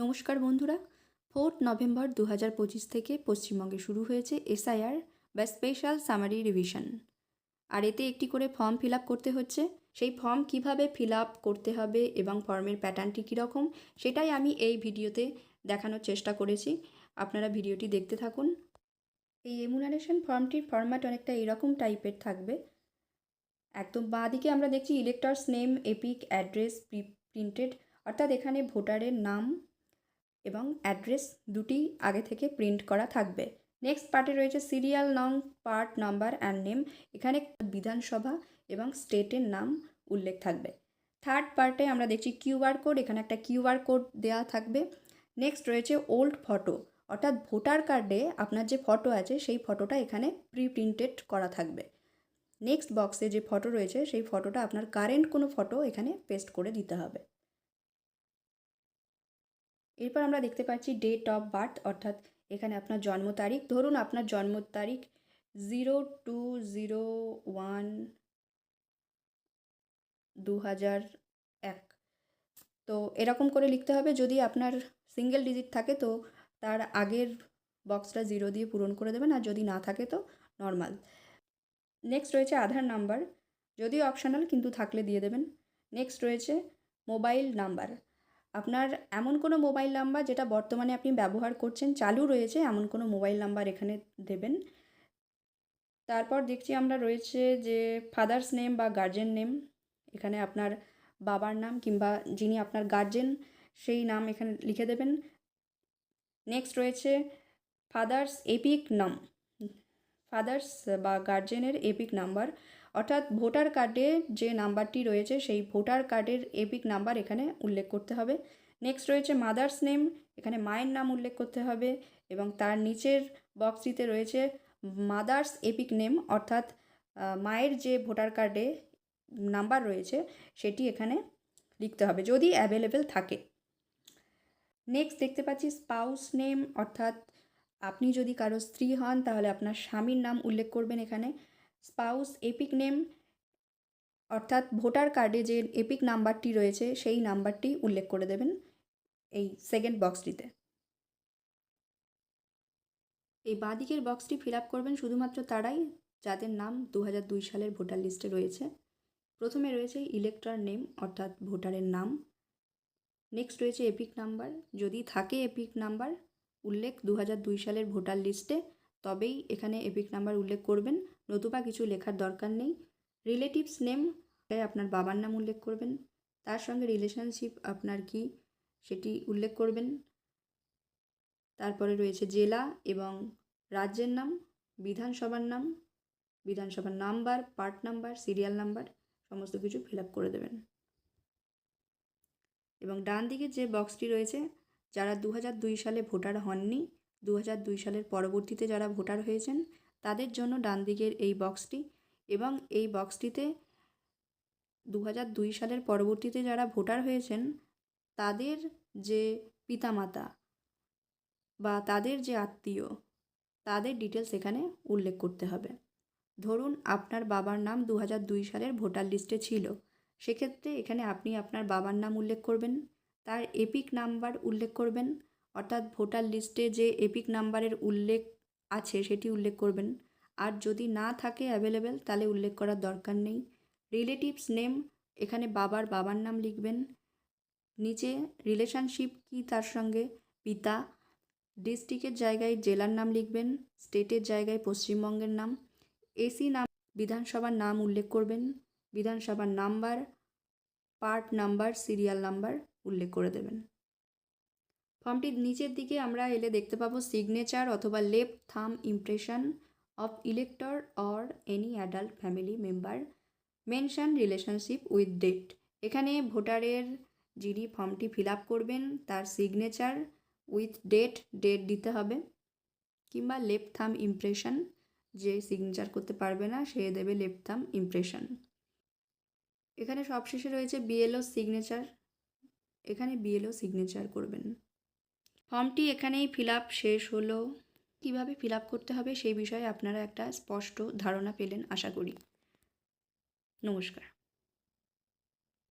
নমস্কার বন্ধুরা। Fourth November দু হাজার পঁচিশ থেকে পশ্চিমবঙ্গে শুরু হয়েছে এসআইআর বা স্পেশাল সামারি রিভিশন। আর এতে একটি করে ফর্ম ফিল করতে হচ্ছে। সেই ফর্ম কীভাবে ফিল করতে হবে এবং ফর্মের প্যাটার্নটি কীরকম, সেটাই আমি এই ভিডিওতে দেখানোর চেষ্টা করেছি। আপনারা ভিডিওটি দেখতে থাকুন। এই এমুনারেশন ফর্মটির ফর্ম্যাট অনেকটা এরকম টাইপের থাকবে। একদম বাঁ দিকে আমরা দেখছি elector's name, EPIC address printed অর্থাৎ এখানে ভোটারের নাম এবং অ্যাড্রেস দুটি আগে থেকে প্রিন্ট করা থাকবে। নেক্সট পার্টে রয়েছে সিরিয়াল নং, পার্ট নাম্বার অ্যান্ড নেম। এখানে বিধানসভা এবং স্টেটের নাম উল্লেখ থাকবে। থার্ড পার্টে আমরা দেখছি কিউআর কোড, এখানে একটা কিউআর কোড দেওয়া থাকবে। নেক্সট রয়েছে ওল্ড ফটো, অর্থাৎ ভোটার কার্ডে আপনার যে ফটো আছে, সেই ফটোটা এখানে প্রি প্রিন্টেড করা থাকবে। নেক্সট বক্সে যে ফটো রয়েছে, সেই ফটোটা আপনার কারেন্ট কোনো ফটো এখানে পেস্ট করে দিতে হবে। এরপর আমরা দেখতে পাচ্ছি ডেট অফ বার্থ অর্থাৎ এখানে আপনার জন্ম তারিখ। ধরুন আপনার জন্ম তারিখ জিরো টু জিরো ওয়ান দু হাজার এক। তো এরকম করে লিখতে হবে, যদি আপনার সিঙ্গেল ডিজিট থাকে তো তার আগের বক্সটা জিরো দিয়ে পূরণ করে দেবেন, আর যদি না থাকে তো নর্মাল নেক্সট রয়েছে আধার নাম্বার যদিও অপশনাল কিন্তু থাকলে দিয়ে দেবেন। নেক্সট রয়েছে মোবাইল নাম্বার আপনার এমন কোনো মোবাইল নাম্বার যেটা বর্তমানে আপনি ব্যবহার করছেন, চালু রয়েছে, এমন কোনো মোবাইল নাম্বার এখানে দেবেন? তারপর দেখছি আমরা রয়েছে যে ফাদার্স নেম বা গার্জেন নেম এখানে আপনার বাবার নাম কিংবা যিনি আপনার গার্জেন সেই নাম এখানে লিখে দেবেন। নেক্সট রয়েছে ফাদার্স এপিক নাম। ফাদার্স বা গার্জেনের এপিক নাম্বার। অর্থাৎ ভোটার কার্ডে যে নাম্বারটি রয়েছে, সেই ভোটার কার্ডের এপিক নাম্বার এখানে উল্লেখ করতে হবে। নেক্সট রয়েছে মাদার্স নেম, এখানে মায়ের নাম উল্লেখ করতে হবে এবং তার নিচের বক্সটিতে রয়েছে মাদার্স এপিক নেম, অর্থাৎ মায়ের যে ভোটার কার্ডে নাম্বার রয়েছে, সেটি এখানে লিখতে হবে যদি অ্যাভেলেবেল থাকে। নেক্সট দেখতে পাচ্ছি স্পাউস নেম, অর্থাৎ আপনি যদি কারও স্ত্রী হন, তাহলে আপনার স্বামীর নাম উল্লেখ করবেন এখানে। স্পাউস এপিক নেম, অর্থাৎ ভোটার কার্ডে যে এপিক নাম্বারটি রয়েছে, সেই নাম্বারটি উল্লেখ করে দেবেন এই সেকেন্ড বক্সটিতে এই বাঁদিকের বক্সটি ফিল আপ করবেন শুধুমাত্র তারাই, যাদের নাম দু দুই সালের ভোটার লিস্টে রয়েছে। প্রথমে রয়েছে ইলেকট্রার নেম অর্থাৎ ভোটারের নাম। নেক্সট রয়েছে এপিক নাম্বার। যদি থাকে এপিক নাম্বার, উল্লেখ দু দুই সালের ভোটার লিস্টে তবেই এখানে এপিক নাম্বার উল্লেখ করবেন। নতুবা কিছু লেখার দরকার নেই। রিলেটিভস নেম আপনার বাবার নাম উল্লেখ করবেন। তার সঙ্গে রিলেশনশিপ আপনার কি সেটি উল্লেখ করবেন। তারপরে রয়েছে জেলা এবং রাজ্যের নাম, বিধানসভার নাম, বিধানসভার number part number serial number সমস্ত কিছু ফিল আপ করে দেবেন। এবং ডান দিকে যে বক্সটি রয়েছে, যারা দু সালে ভোটার হননি দু সালের পরবর্তীতে যারা ভোটার হয়েছেন, তাদের জন্য ডান দিকের এই বক্সটি এবং এই বক্সটিতে দু সালের পরবর্তীতে যারা ভোটার হয়েছেন, তাদের যে পিতামাতা বা তাদের যে আত্মীয়, তাদের ডিটেলস এখানে উল্লেখ করতে হবে। ধরুন আপনার বাবার নাম দু সালের ভোটার লিস্টে ছিল, সেক্ষেত্রে এখানে আপনি আপনার বাবার নাম উল্লেখ করবেন, তার এপিক নাম্বার উল্লেখ করবেন অর্থাৎ ভোটার লিস্টে যে এপিক নাম্বারের উল্লেখ আছে সেটি উল্লেখ করবেন। আর যদি না থাকে অ্যাভেলেবেল, তাহলে উল্লেখ করার দরকার নেই। রিলেটিভস নেম, এখানে বাবার বাবার নাম লিখবেন। নিচে রিলেশনশিপ কি তার সঙ্গে? পিতা। ডিস্ট্রিক্টের জায়গায় জেলার নাম লিখবেন। স্টেটের জায়গায় পশ্চিমবঙ্গের নাম। এসি নাম, বিধানসভার নাম উল্লেখ করবেন। বিধানসভার number, part number, serial number উল্লেখ করে দেবেন। ফর্মটির নিচের দিকে আমরা এলে দেখতে পাবো সিগনেচার অথবা left thumb impression of elector or any adult family member mention relationship with date এখানে ভোটারের যিনি ফর্মটি ফিল আপ করবেন, তার সিগনেচার উইথ ডেট ডেট দিতে হবে। কিংবা লেফট থাম ইমপ্রেশন যে সিগনেচার করতে পারবে না, সে দেবে লেফট থাম ইমপ্রেশন এখানে সবশেষে রয়েছে বিএলও সিগনেচার এখানে বিএলও সিগনেচার করবেন। ফর্মটি এখানেই ফিল শেষ হলো। কীভাবে ফিল করতে হবে সেই বিষয়ে আপনারা একটা স্পষ্ট ধারণা পেলেন, আশা করি। নমস্কার।